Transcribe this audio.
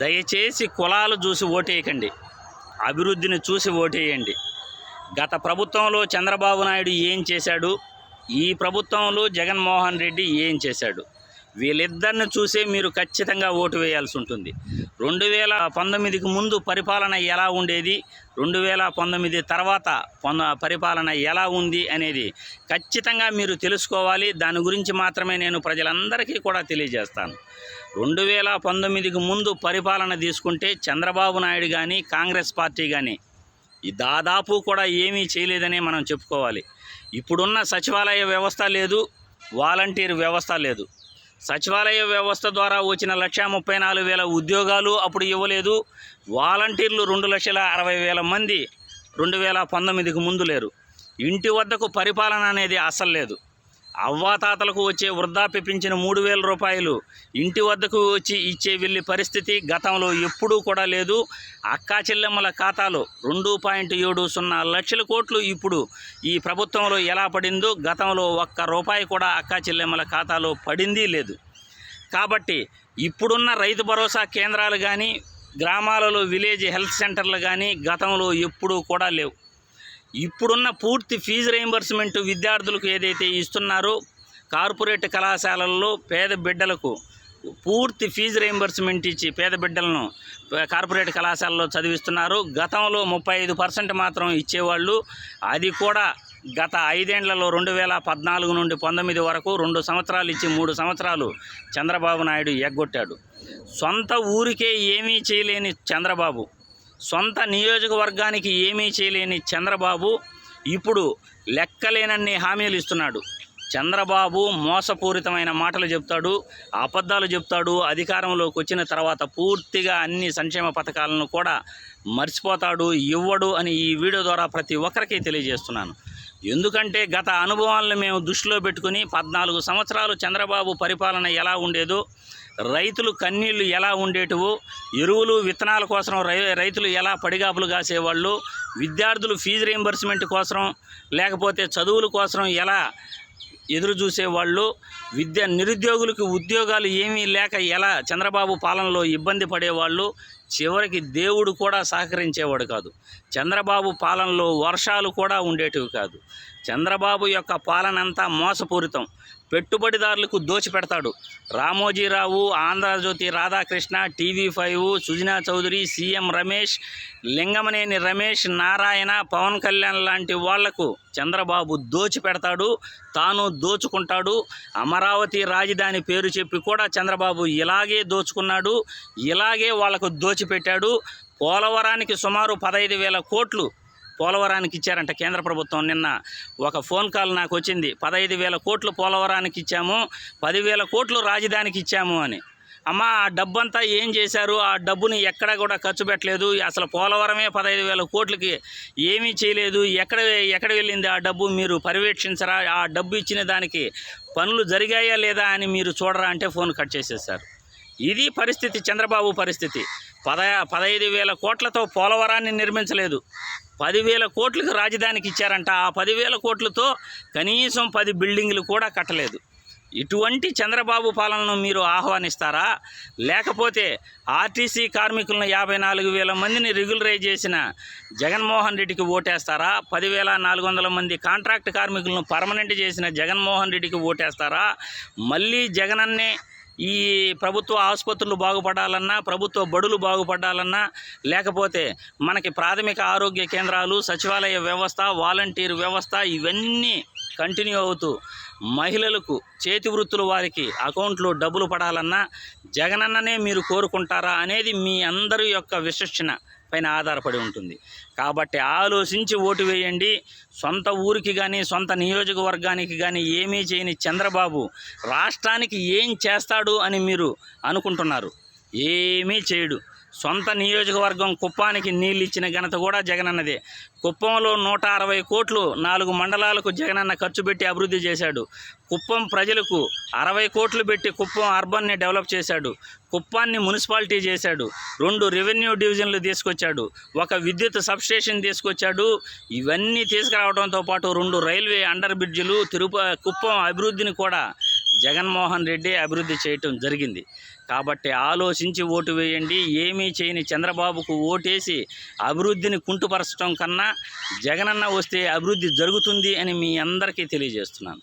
దయచేసి కులాలు చూసి ఓటేయకండి. అభివృద్ధిని చూసి ఓటేయండి. గత ప్రభుత్వంలో చంద్రబాబు నాయుడు ఏం చేశాడు? ఈ ప్రభుత్వంలో జగన్మోహన్ రెడ్డి ఏం చేశాడు? వీళ్ళిద్దరిని చూసే మీరు ఖచ్చితంగా ఓటు వేయాల్సి ఉంటుంది. రెండు వేల పంతొమ్మిదికి ముందు పరిపాలన ఎలా ఉండేది? రెండు వేల పంతొమ్మిది తర్వాత పొంద పరిపాలన ఎలా ఉంది అనేది ఖచ్చితంగా మీరు తెలుసుకోవాలి. దాని గురించి మాత్రమే నేను ప్రజలందరికీ కూడా తెలియజేస్తాను. రెండు వేల పంతొమ్మిదికి ముందు పరిపాలన తీసుకుంటే చంద్రబాబు నాయుడు కానీ కాంగ్రెస్ పార్టీ కానీ ఈ దాదాపు కూడా ఏమీ చేయలేదనే మనం చెప్పుకోవాలి. ఇప్పుడున్న సచివాలయ వ్యవస్థ లేదు వాలంటీర్ వ్యవస్థ లేదు. సచివాలయ వ్యవస్థ ద్వారా వచ్చిన లక్ష ముప్పై నాలుగు వేల ఉద్యోగాలు అప్పుడు ఇవ్వలేదు. వాలంటీర్లు రెండు లక్షల అరవై వేల మంది రెండు వేల పంతొమ్మిదికి ముందు లేరు. ఇంటి వద్దకు పరిపాలన అనేది అసలు లేదు. అవ్వాతాతలకు వచ్చే వృద్ధాప్య పింఛను మూడు వేల రూపాయలు ఇంటి వద్దకు వచ్చి ఇచ్చే వెళ్ళే పరిస్థితి గతంలో ఎప్పుడూ కూడా లేదు. అక్కా చెల్లెమ్మల ఖాతాలో రెండు పాయింట్ ఏడు సున్నా లక్షల కోట్లు ఇప్పుడు ఈ ప్రభుత్వంలో ఎలా పడిందో గతంలో ఒక్క రూపాయి కూడా అక్కా చెల్లెమ్మల ఖాతాలో పడింది లేదు. కాబట్టి ఇప్పుడున్న రైతు భరోసా కేంద్రాలు కానీ గ్రామాలలో విలేజ్ హెల్త్ సెంటర్లు కానీ గతంలో ఎప్పుడూ కూడా లేవు. ఇప్పుడున్న పూర్తి ఫీజు రీయింబర్స్మెంట్ విద్యార్థులకు ఏదైతే ఇస్తున్నారో కార్పొరేట్ కళాశాలల్లో పేద బిడ్డలకు పూర్తి ఫీజు రీయింబర్స్మెంట్ ఇచ్చి పేద బిడ్డలను కార్పొరేట్ కళాశాలలో చదివిస్తున్నారు. గతంలో ముప్పై ఐదు పర్సెంట్ మాత్రం ఇచ్చేవాళ్ళు. అది కూడా గత ఐదేండ్లలో రెండు వేల పద్నాలుగు నుండి పంతొమ్మిది వరకు రెండు సంవత్సరాలు ఇచ్చి మూడు సంవత్సరాలు చంద్రబాబు నాయుడు ఎగ్గొట్టాడు. సొంత ఊరికే ఏమీ చేయలేని చంద్రబాబు. సొంత నియోజకవర్గానికి ఏమీ చేయలేని చంద్రబాబు ఇప్పుడు లెక్కలేనన్ని హామీలు ఇస్తున్నాడు. చంద్రబాబు మోసపూరితమైన మాటలు చెప్తాడు అబద్ధాలు చెప్తాడు అధికారంలోకి వచ్చిన తర్వాత పూర్తిగా అన్ని సంక్షేమ పథకాలను కూడా మర్చిపోతాడు ఇవ్వడు అని ఈ వీడియో ద్వారా ప్రతి ఒక్కరికి తెలియజేస్తున్నాను. ఎందుకంటే గత అనుభవాలను మేము దృష్టిలో పెట్టుకుని పద్నాలుగు సంవత్సరాలు చంద్రబాబు పరిపాలన ఎలా ఉండేదో రైతులు కన్నీళ్ళు ఎలా ఉండేటివో ఎరువులు విత్తనాల కోసం రై రైతులు ఎలా పడిగాపులు కాసేవాళ్ళు విద్యార్థులు ఫీజు రీంబర్స్మెంట్ కోసం లేకపోతే చదువుల కోసం ఎలా ఎదురు చూసేవాళ్ళు విద్య నిరుద్యోగులకు ఉద్యోగాలు ఏమీ లేక ఎలా చంద్రబాబు పాలనలో ఇబ్బంది పడేవాళ్ళు చివరికి దేవుడు కూడా సహకరించేవాడు కాదు. చంద్రబాబు పాలనలో వర్షాలు కూడా ఉండేటివి కాదు. చంద్రబాబు యొక్క పాలన అంతా మోసపూరితం. పెట్టుబడిదారులకు దోచిపెడతాడు. Ramoji Rao Andhra Jyothi Radhakrishna TV five Sujana Chowdary CM Ramesh Lingamaneni Ramesh Narayana Pawan Kalyan లాంటి వాళ్ళకు చంద్రబాబు దోచిపెడతాడు తాను దోచుకుంటాడు. అమరావతి రాజధాని పేరు చెప్పి కూడా చంద్రబాబు ఇలాగే దోచుకున్నాడు ఇలాగే వాళ్ళకు దోచిపెట్టాడు. పోలవరానికి సుమారు పదహైదు వేల కోట్లు పోలవరానికి ఇచ్చారంట కేంద్ర ప్రభుత్వం. నిన్న ఒక ఫోన్ కాల్ నాకు వచ్చింది. పదహైదు వేల కోట్లు పోలవరానికి ఇచ్చాము పదివేల కోట్లు రాజధానికి ఇచ్చాము అని. అమ్మ ఆ డబ్బంతా ఏం చేశారు? ఆ డబ్బుని ఎక్కడ కూడా ఖర్చు పెట్టలేదు. అసలు పోలవరమే పదహైదు వేల కోట్లకి ఏమీ చేయలేదు. ఎక్కడ ఎక్కడ వెళ్ళింది ఆ డబ్బు? మీరు పర్యవేక్షించరా? ఆ డబ్బు ఇచ్చిన దానికి పనులు జరిగాయా లేదా అని మీరు చూడరా అంటే ఫోన్ కట్ చేసేసారు ఇది పరిస్థితి చంద్రబాబు పరిస్థితి. పద పదహైదు వేల కోట్లతో పోలవరాన్ని నిర్మించలేదు. పదివేల కోట్లకు రాజధానికి ఇచ్చారంట. ఆ పదివేల కోట్లతో కనీసం పది బిల్డింగ్లు కూడా కట్టలేదు. ఇటువంటి చంద్రబాబు పాలనను మీరు ఆహ్వానిస్తారా? లేకపోతే ఆర్టీసీ కార్మికులను యాభై నాలుగు వేల మందిని రెగ్యులరైజ్ చేసిన జగన్మోహన్ రెడ్డికి ఓటేస్తారా? పదివేల నాలుగు వందల మంది కాంట్రాక్ట్ కార్మికులను పర్మనెంట్ చేసిన జగన్మోహన్ రెడ్డికి ఓటేస్తారా? మళ్ళీ జగనన్నే ఈ ప్రభుత్వ ఆసుపత్రులు బాగుపడాలన్నా ప్రభుత్వ బడులు బాగుపడాలన్నా లేకపోతే మనకి ప్రాథమిక ఆరోగ్య కేంద్రాలు సచివాలయ వ్యవస్థ వాలంటీర్ వ్యవస్థ ఇవన్నీ కంటిన్యూ అవుతూ మహిళలకు చేతి వృత్తులు వారికి అకౌంట్లో డబ్బులు పడాలన్నా జగనన్ననే మీరు కోరుకుంటారా అనేది మీ అందరి యొక్క విశిక్షణ పైన ఆధారపడి ఉంటుంది. కాబట్టి ఆలోచించి ఓటు వేయండి. సొంత ఊరికి కానీ సొంత నియోజకవర్గానికి కానీ ఏమీ చేయని చంద్రబాబు రాష్ట్రానికి ఏం చేస్తాడు అని మీరు అనుకుంటున్నారు? ఏమీ చేయడు. సొంత నియోజకవర్గం కుప్పానికి నీళ్ళు ఇచ్చిన ఘనత కూడా జగనన్నదే. కుప్పంలో నూట అరవై కోట్లు నాలుగు మండలాలకు జగనన్న ఖర్చు పెట్టి అభివృద్ధి చేశాడు. కుప్పం ప్రజలకు అరవై కోట్లు పెట్టి కుప్పం అర్బన్ని డెవలప్ చేశాడు. కుప్పాన్ని మున్సిపాలిటీ చేశాడు. రెండు రెవెన్యూ డివిజన్లు తీసుకొచ్చాడు. ఒక విద్యుత్ సబ్స్టేషన్ తీసుకొచ్చాడు. ఇవన్నీ తీసుకురావడంతో పాటు రెండు రైల్వే అండర్ బ్రిడ్జిలు తిరుప కుప్పం అభివృద్ధిని కూడా జగన్మోహన్ రెడ్డి అభివృద్ధి చేయటం జరిగింది. కాబట్టి ఆలోచించి ఓటు వేయండి ఏమీ చేయని చంద్రబాబుకు ఓటేసి అభివృద్ధిని కుంటుపరచడం కన్నా జగనన్న వస్తే అభివృద్ధి జరుగుతుంది అని మీ అందరికీ తెలియజేస్తున్నాను.